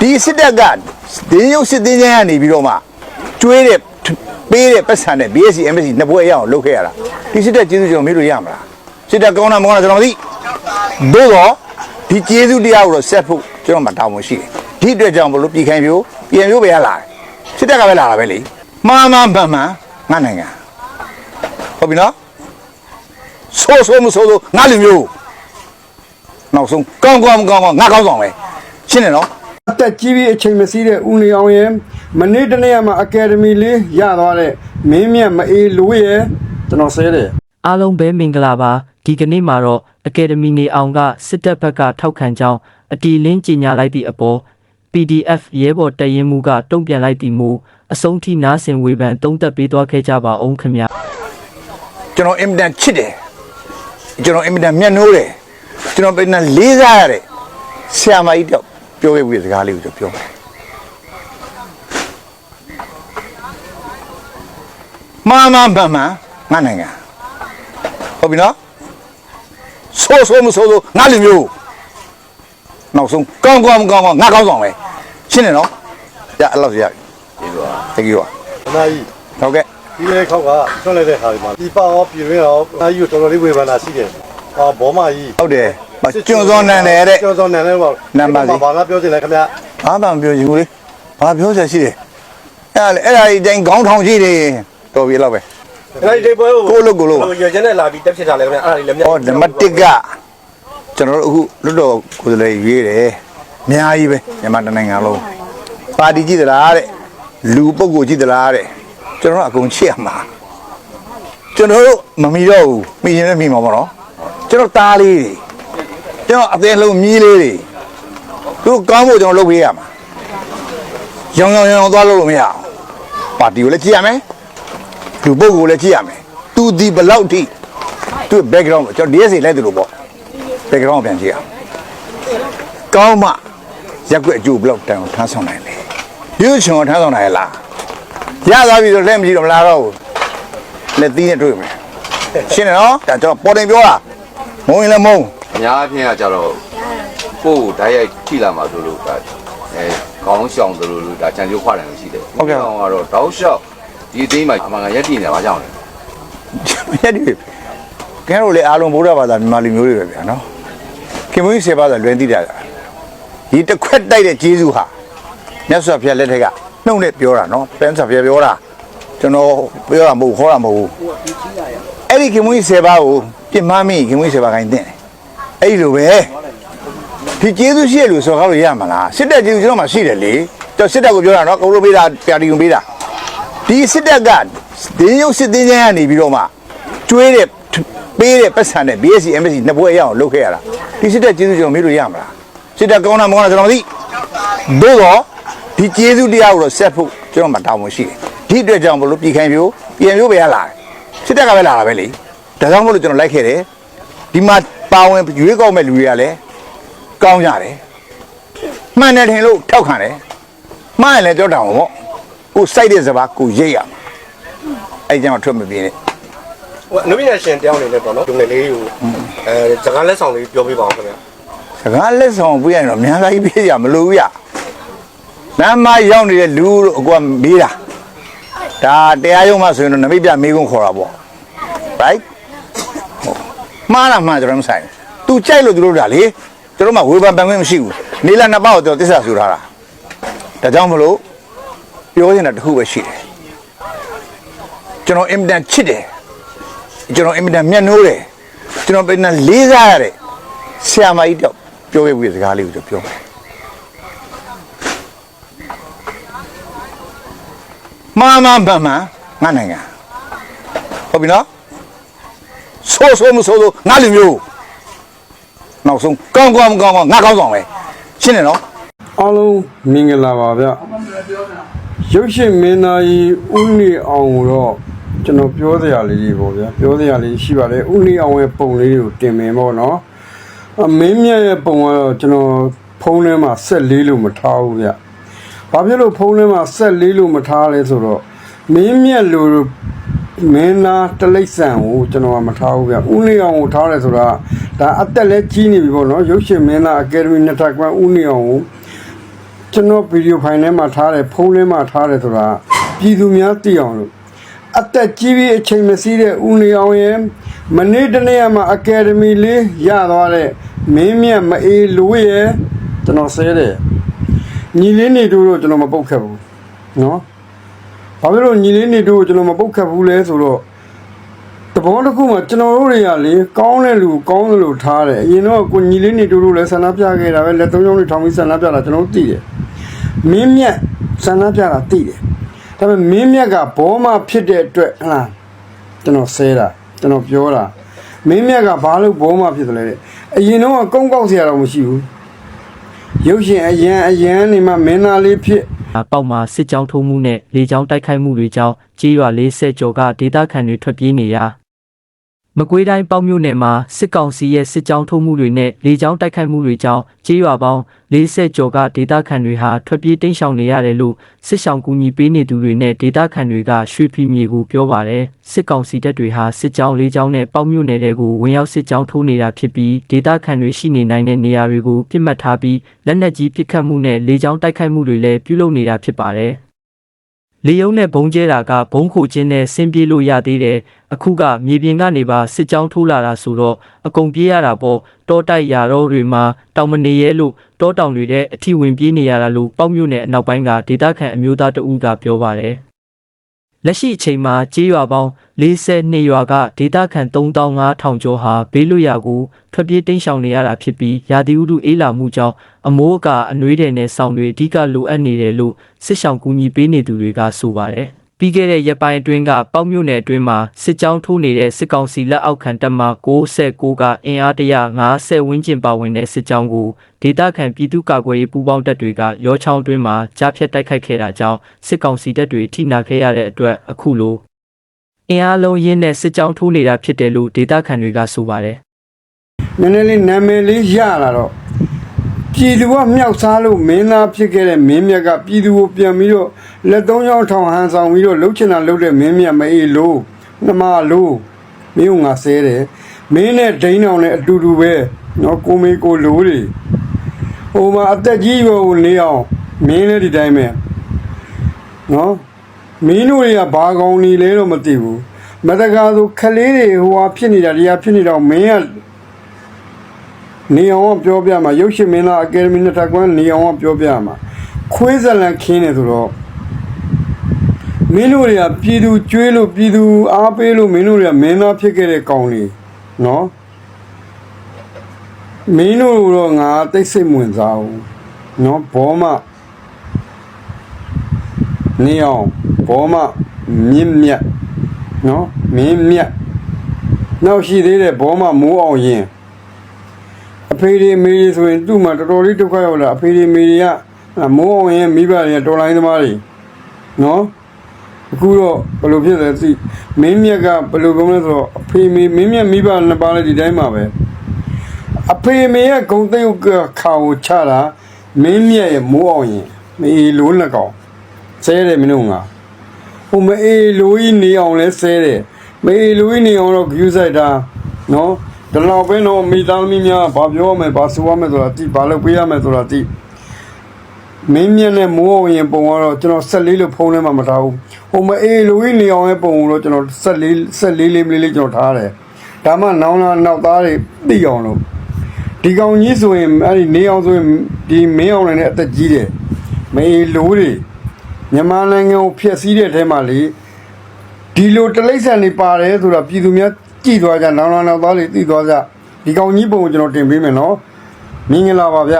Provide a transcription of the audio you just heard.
ဒီစစ်တပ်ကဒင်းရုပ်စစ်သေးချမ်းကနေပြီးတော့မှကျွေးတဲ့ပေးတဲ့ပတ်စံနဲ့ BSC MSC နှစ်ဘွဲရအောင်လုပ်ခဲ့ရတာဒီစစ်တပ်ကျေးဇူးကျွန်တော်မေးလို့ရမလားစစ်တပ်ကောင်းတာမကောင်းတာကျွန်တော်မသိသို့တော့ဒီကျေးဇူးတရားကိုတော့ဆက်ဖို့ကျွန်တော်မှတောင်းဝန်ရှိတယ်ဒီအတွက်ကြောင့်ဘလို့ပြည်ခိုင်ပြိုးပြည်ပြိုးပဲရလာတယ်စစ်တပ်ကပဲလာတာပဲလေမှားမှန်မှန်မှန်ငါနိုင်ငံဟုတ်ပြီနော်ဆိုးဆိုးမဆိုးဆိုးငါလူမျိုးနောက်ဆုံးကောင်းကောင်းကောင်းကောင်းငါကောင်းဆောင်ပဲရှင်းတယ်နော် အသက်ကြီးပြီးအချိန်မစည်းတဲ့ဦးနေအောင်ရဲ့မနေ့တနေ့ကမှအကယ်ဒမီလေးရသွားတဲ့မင်းမြတ်မအေးလို့ရဲ့ကျွန်တော်ဆဲတယ်အားလုံးပဲမင်္ဂလာပါဒီကနေ့မှာတော့အကယ်ဒမီနေအောင်ကစစ်တပ်ဘက်ကထောက်ခံကြောင်းအတီလင်းကြီးညာလိုက်သည့်အပေါ် PDF ရဲဘော်တရင်မှုကတုံ့ပြန်လိုက်သည့်မူအဆုံးထိနားဆင်ဝေဖန်တုံးသက်ပေးသွားခဲ့ကြပါအောင်ခင်ဗျာကျွန်တော်အင်မတန်ချစ်တယ်ကျွန်တော်အင်မတန်မျက်နှိုးတယ်ကျွန်တော်အင်မတန်လေးစားရတဲ့ဆရာမကြီးတော့ ပြောခဲ့ပြီးတဲ့စကားလေးကိုကျွန်တော်ပြောမယ်မာမန်မှန်မှန်ငါနိုင်ငံဟုတ်ပြီနော်ဆိုးဆိုးမဆိုးဆိုးငါလူမျိုးနောက်ဆုံးကောင်းကောင်းကောင်းကောင်းငါကောင်းဆောင်ပဲရှင်းတယ်နော်ရအဲ့လောက်ရပြီပြီးသွားတကယ်ပါအနာကြီးဟုတ်ကဲ့ဒီလေခောက်ကဆွန့်လိုက်တဲ့ဟာဒီမှာဒီပါရောပြည်ရင်းရောအနာကြီးကိုတော်တော်လေးဝေဖန်တာရှိတယ်။ဟာဘောမကြီးဟုတ်တယ်မ ကျွန်းစောနန်တယ်တဲ့ကျွန်းစောနန်တယ်ပေါ့နန်ပါစီဘာမှပြောချင်လဲခင်ဗျာဘာမှမပြောချင်ဘူးလေဘာပြောချင်ရှိတယ်အဲ့ဒါလေအဲ့ဒါကြီးတိုင်းခေါင်းထောင်ကြည့်နေတော်ပြီလောက်ပဲအဲ့ဒီပွဲကိုကိုယ့်လုပ်ကိုယ်လုပ်ပါရွေချက်နဲ့လာပြီးတက်ဖြစ်တာလဲခင်ဗျအဲ့ဒါလေးလည်းမြတ်ဟောနံပါတ်1ကကျွန်တော်တို့အခုလွတ်တော်ကိုယ်စားလှယ်ရွေးတယ်အများကြီးပဲမြန်မာတိုင်းနိုင်ငံလုံးပါတီကြည့်သလားတဲ့လူပုဂ္ဂိုလ်ကြည့်သလားတဲ့ကျွန်တော်တို့အကုန်ချစ်ရမှာကျွန်တော်တို့မမီတော့ဘူးမိရင်လည်းမိမှာပေါ့နော်ကျွန်တော်သားလေးတွေ ကျွန်တော်အသေးလုံးမြီးလေးတွေသူတို့ကောင်းဖို့ကျွန်တော်လုပ်ပေးရမှာရောင်ရောင်ရောင်သွားလို့မရအောင်ပါတီကိုလည်းကြည့်ရမယ်လူပုဂ္ဂိုလ်လည်းကြည့်ရမယ်သူဒီဘယ်လောက်ထိသူ့ background ကိုကျွန်တော် DSA လိုက်တယ်လို့ပေါ့ background ကိုပြန်ကြည့်အောင်ကောင်းမှရက်ွက်အကျိုးဘလောက်တန်အောင်ထမ်းဆောင်နိုင်လဲရွှေချွန်ကိုထမ်းဆောင်နိုင်လားရသွားပြီဆိုလက်မကြည့်တော့မလားတော့ဘူးလက်သီးနဲ့တွေ့မယ်ရှင်းတယ်နော်ဒါကျွန်တော်ပေါ်တင်ပြောတာမုံရင်လည်းမုံအ များအပြားကကြတော့ကိုယ့်ကိုဓာတ်ရိုက်ထိလာမှာဆိုလို့ဒါအဲခေါင်းရှောင်တယ်လို့ဒါကြံကြိုးခွာတယ်လို့ရှိတယ်ကောင်ကတော့တောက်လျှောက်ဒီအသိမ်းမှာအမှန်ကရက်တည်နေတာဘာကြောင့်လဲရက်ဒီကဲတော့လေအားလုံးဗုဒ္ဓဘာသာမြန်မာလူမျိုးတွေပဲဗျာနော်ခင်မွေးစေပါသာလွယ်သိတာဒီတစ်ခွက်တိုက်တဲ့ဂျေဇုဟာမြတ်စွာဘုရားလက်ထက်ကနှုတ်နဲ့ပြောတာနော်ပန်းစွာဘုရားပြောတာကျွန်တော်ပြောတာမဟုတ်ခေါ်တာမဟုတ်ဘူးအဲ့ဒီခင်မွေးစေပါကိုပြစ်မှားမိခင်မွေးစေပါခိုင်းတဲ့ အဲ့ဒီလိုပဲဒီဂျေဇုရှိရလို့ဆိုကားလို့ရမှာလားစစ်တပ်ဂျေဇုကျွန်တော်မှရှိတယ်လေကျွန်တော်စစ်တပ်ကိုပြောတာနော်ကိုလိုပေးတာပြာတီုံပေးတာဒီစစ်တပ်ကဒင်းရုပ်စစ်သေးချမ်းကနေပြီးတော့မှကျွေးတဲ့ပေးတဲ့ပတ်စံနဲ့ BSC MSC နှစ်ဘွဲရအောင်လုပ်ခဲ့ရတာဒီစစ်တပ်ကျေးဇူးကျွန်တော်မေးလို့ရမလားစစ်တပ်ကောင်းတာမကောင်းတာကျွန်တော်မသိသို့တော့ဒီကျေးဇူးတရားကိုတော့ဆက်ဖို့ကျွန်တော်မှတောင်းဝန်ရှိတယ်ဒီအတွက်ကြောင့်ဘလို့ပြည်ခိုင်ပြိုးပြည်ပြိုးပဲရလာတယ်စစ်တပ်ကပဲလာတာပဲလေဒါကြောင့်မို့လို့ကျွန်တော်လိုက်ခဲ့တယ်ဒီမှာ ပါဝင်ရွေးကောက်မဲ့လူတွေကလည်းကောင်းကြတယ်မှန်တယ်ထင်လို့ထောက်ခံတယ်မှားရင်လည်းကြောက်တာပေါ့ကိုစိုက်တဲ့စပါးကိုရိတ်ရမှာအဲ့ကြောင့်ထွက်မပြေးနဲ့ဟိုအနုပညာရှင်တယောက်အနေနဲ့ပေါ့နော်ဒီငယ်လေးကိုအဲစကားလက်ဆောင်လေးပြောပြပါအောင်ခင်ဗျစကားလက်ဆောင်ပြရရင်တော့မြန်စားကြီးပြေးရမလို့ဘူးရလမ်းမရောက်နေတဲ့လူတို့အကွာမေးတာဒါတရားရုံးမှဆိုရင်တော့နမိတ်ပြမေးခွန်းခေါ်တာပေါ့ right ဟုတ် မှားလားမှားကျွန်တော်မဆိုင်သူကြိုက်လို့သူတို့ဒါလေကျွန်တော်မှဝေဖန်ပန်ခွင့်မရှိဘူးနေလာနှစ်ပေါက်ကိုကျွန်တော်တစ္ဆာဆိုထားတာဒါကြောင့်မလို့ပြောနေတာတစ်ခုပဲရှိတယ်ကျွန်တော်အင်မတန်ချစ်တယ်ကျွန်တော်အင်မတန်မျက်နှိုးတယ်ကျွန်တော်အင်မတန်လေးစားရတဲ့ဆရာမကြီးတော့ပြောခဲ့ပြီးတဲ့စကားလေးကိုကျွန်တော်ပြောမယ်မာမန်မှန်မှန်ငါနိုင်ငံဟုတ်ပြီနော် ဆိုးဆိုးမဆိုးဆိုးငါလူမျိုးနောက်ဆုံးကောင်းကောင်းကောင်းကောင်းငါကောင်းဆောင်ပဲရှင်းတယ်နော်အားလုံးမင်္ဂလာပါဗျရုပ်ရှင်မင်းသားကြီးဦးနေအောင်ကိုတော့ကျွန်တော်ပြောစရာလေးတွေပေါ့ဗျာပြောစရာလေးရှိပါတယ်ဦးနေအောင်ရဲ့ပုံလေးကိုတင်မယ်ပေါ့နော်အမင်းမြတ်ရဲ့ပုံကတော့ကျွန်တော်ဖုန်းထဲမှာဆက်လေးလို့မထားဘူးဗျဘာဖြစ်လို့ဖုန်းထဲမှာဆက်လေးလို့မထားလဲဆိုတော့မင်းမြတ်လို မင်းသားတလိษံကိုကျွန်တော်ကမထားဘူးဗျဦးနေအောင်ကိုထားတယ်ဆိုတာဒါအသက်လည်းကြီးနေပြီပေါ့နော်ရုပ်ရှင်မင်းသားအကယ်ဒမီနှစ်ထပ်ကွန်းဦးနေအောင်ကိုကျွန်တော်ဗီဒီယိုဖိုင်ထဲမှာထားတယ်ဖုန်းထဲမှာထားတယ်ဆိုတာပြည်သူများသိအောင်လို့အသက်ကြီးပြီးအချိန်မစည်းတဲ့ဦးနေအောင်ရဲ့မနေ့တနေ့မှာအကယ်ဒမီလေးရသွားတဲ့မင်းမြတ်မအေးလူရဲ့ကျွန်တော်ဆဲတယ်ညီလေးနေတို့တော့ကျွန်တော်မပုတ်ခတ်ဘူးနော် ဘာဖြစ်လို့ညီလေးနေတို့ကိုကျွန်တော်မပုတ်ခတ်ဘူးလဲဆိုတော့တဘောတစ်ခုမှကျွန်တော်တို့တွေကလေကောင်းတဲ့လူကောင်းတယ်လို့ထားတယ်အရင်တော့ကိုညီလေးနေတို့တို့လည်းဆန္ဒပြခဲ့တာပဲလက်သုံးချောင်းလေးထောင်ပြီးဆန္ဒပြတာကျွန်တော်တို့သိတယ်မင်းမြတ်ဆန္ဒပြတာသိတယ်ဒါပေမဲ့မင်းမြတ်ကဘောမဖြစ်တဲ့အတွက်ဟလားကျွန်တော်ဆဲတာကျွန်တော်ပြောတာမင်းမြတ်ကဘာလို့ဘောမဖြစ်တယ်လဲတဲ့အရင်တော့ကုန်းကောက်စရာတော့မရှိဘူးရုပ်ရှင်အရန်အရန်နေမှမင်းသားလေးဖြစ် ပေါက်မှာစစ်ကြောင်းထိုးမှုနဲ့လေကြောင်းတိုက်ခိုက်မှုတွေကြောင့်ကြေးရွာလေးဆက်ကျော်ကဒေသခံတွေထွက်ပြေးနေရာ မကွေးတိုင်းပေါက်မြို့နယ်မှာစစ်ကောင်စီရဲ့စစ်ကြောင်းထိုးမှုတွေနဲ့လေကြောင်းတိုက်ခိုက်မှုတွေကြောင့်ကြေးရွာပေါင်း40ကျော်ကဒေသခံတွေဟာထွက်ပြေးတိမ်းရှောင်နေရတယ်လို့စစ်ဆောင်ကူညီပေးနေသူတွေနဲ့ဒေသခံတွေကရွှေဖီမြေကိုပြောပါတယ်စစ်ကောင်စီတပ်တွေဟာစစ်ကြောင်းလေးကြောင်းနဲ့ပေါက်မြို့နယ်တွေကိုဝင်ရောက်စစ်ကြောင်းထိုးနေတာဖြစ်ပြီးဒေသခံတွေရှိနေနိုင်တဲ့နေရာတွေကိုပြစ်မှတ်ထားပြီးလက်နက်ကြီးပစ်ခတ်မှုနဲ့လေကြောင်းတိုက်ခိုက်မှုတွေလည်းပြုလုပ်နေတာဖြစ်ပါတယ် လေယုံနဲ့ဘုံကျဲတာကဘုံခိုခြင်းနဲ့ဆင်းပြေးလို့ရသေးတယ်အခုကမြေပြင်ကနေပါစစ်ကြောင်းထိုးလာတာဆိုတော့အကုန်ပြေးရတာပေါ့တောတိုက်ရာတော့တွေမှာတောင်မနေရဲလို့တောတောင်တွေတဲ့အထီဝင်ပြေးနေရတာလို့ပေါက်မြို့နယ်အနောက်ပိုင်းကဒေသခံအမျိုးသားတဦးကပြောပါတယ် လက်ရှိအချိန်မှာကြေးရွာပေါင်း42ရွာကဒေသခံ3500ကျော်ဟာဘေးလွတ်ရာကိုထွက်ပြေးတိမ်းရှောင်နေရတာဖြစ်ပြီးရာသီဥတုအေးလာမှုကြောင့်အမိုးအကာအနှွေးတယ်နဲ့ဆောင်းတွေအဓိကလိုအပ်နေတယ်လို့စစ်ဆောင်ကူညီပေးနေသူတွေကဆိုပါတယ်။ ပြီးခဲ့တဲ့ရက်ပိုင်းအတွင်းကပေါက်မြို့နယ်အတွင်းမှာစစ်ကြောင်းထိုးနေတဲ့စစ်ကောင်စီလက်အောက်ခံတပ်မ69ကအင်အား150ဝန်းကျင်ပါဝင်တဲ့စစ်ကြောင်းကိုဒေသခံပြည်သူ့ကာကွယ်ရေးပူးပေါင်းတပ်တွေကရောချောင်းအတွင်းမှာကြားဖြတ်တိုက်ခိုက်ခဲ့တာကြောင့်စစ်ကောင်စီတပ်တွေထိနာခဲ့ရတဲ့အတွက်အခုလိုအင်အားလုံးရင်းနဲ့စစ်ကြောင်းထိုးနေတာဖြစ်တယ်လို့ဒေသခံတွေကဆိုပါတယ်နည်းနည်းလေးနာမည်လေးရလာတော့ ပြည်သူကမြောက်စားလို့မင်းသားဖြစ်ခဲ့တဲ့မင်းမြတ်ကပြည်သူကိုပြန်ပြီးတော့လက်သုံးချောင်းထောင်ဟန်ဆောင်ပြီးတော့လှုပ်ချင်တာလှုပ်တဲ့မင်းမြတ်မအေးလို့နှမလို့မင်းကငါဆဲတယ်မင်းနဲ့ဒိန်းအောင်နဲ့အတူတူပဲနော်ကိုမေကိုလိုတွေဟိုမှာအသက်ကြီးရွယ်ကိုနေအောင်မင်းလည်းဒီတိုင်းပဲနော်မင်းတို့တွေကဘာကောင်းနေလဲတော့မသိဘူးမတကားဆိုခလေးတွေဟိုဟာဖြစ်နေတာတရားဖြစ်နေတော့မင်းက နေအောင်ကပြောပြမှာရုပ်ရှင်မင်းသားအကယ်ဒမီနဲ့တက်ကွန်းနေအောင်ကပြောပြမှာခွေးဇလန်ခင်းနေဆိုတော့မင်းတို့တွေကပြည်သူကျွေးလို့ပြည်သူအားပေးလို့မင်းတို့တွေကမင်းသားဖြစ်ခဲ့တဲ့ကောင်လေးနော်မင်းတို့တော့ငါတိတ်ဆိတ်မဝင်စားဘူးနော်ဘောမနေအောင်ဘောမမြင့်မြတ်နော်မင်းမြတ်နောက်ရှိသေးတယ်ဘောမမိုးအောင်ရင်အ ဖေဒီမေဒီဆိုရင်သူ့မှာတော်တော်လေးဒုက္ခရောက်လာအဖေဒီမေဒီကမိုးအောင်ရင်မိဘတွေကတော်လိုင်းသမားတွေနော်အခုတော့ဘယ်လိုဖြစ်လဲသိမင်းမြက်ကဘယ်လိုကောင်းလဲဆိုတော့အဖေမေမင်းမြက်မိဘနှစ်ပါးလည်းဒီတိုင်းပါပဲအဖေမေရဲ့ဂုံသိန်းကိုခါကိုချတာမင်းမြက်ရဲ့မိုးအောင်ရင်မေလိုးလက်ကောင်ဆဲတယ်မင်းတို့ငါဟိုမေလိုးကြီးနေအောင်လဲဆဲတယ်မေလိုးကြီးနေအောင်တော့ view ဆိုင်တာနော် ဒီလောက်ပဲတော့မိသားစုများဘာပြောရမလဲဘာဆိုရမလဲဆိုတာတိဘာလုပ်ပေးရမလဲဆိုတာတိမင်းမြက်နဲ့မိုးအောင်ရင်ပုံကတော့ကျွန်တော်ဆက်လေးလို့ဖုန်းထဲမှာမထားဘူးဟိုမအေးလိုကြီးနေအောင်ရဲ့ပုံတော့ကျွန်တော်ဆက်လေးဆက်လေးလေးလေးလေးကျွန်တော်ထားတယ်ဒါမှနောင်လာနောက်သားတွေသိအောင်လို့ဒီကောင်ကြီးဆိုရင်အဲ့ဒီနေအောင်ဆိုရင်ဒီမင်းအောင်လည်းအသက်ကြီးတယ်မအေးလိုတွေမြန်မာနိုင်ငံကိုဖျက်ဆီးတဲ့အထဲမှာလေဒီလိုတလိမ့်ဆန်နေပါတယ်ဆိုတာပြည်သူများ ကြည်သွားကြနောင်လာနောက်သားတွေသိသွားကြဒီကောင်ကြီးပုံကိုကျွန်တော်တင်ပေးမယ်နော်မင်္ဂလာပါဗျ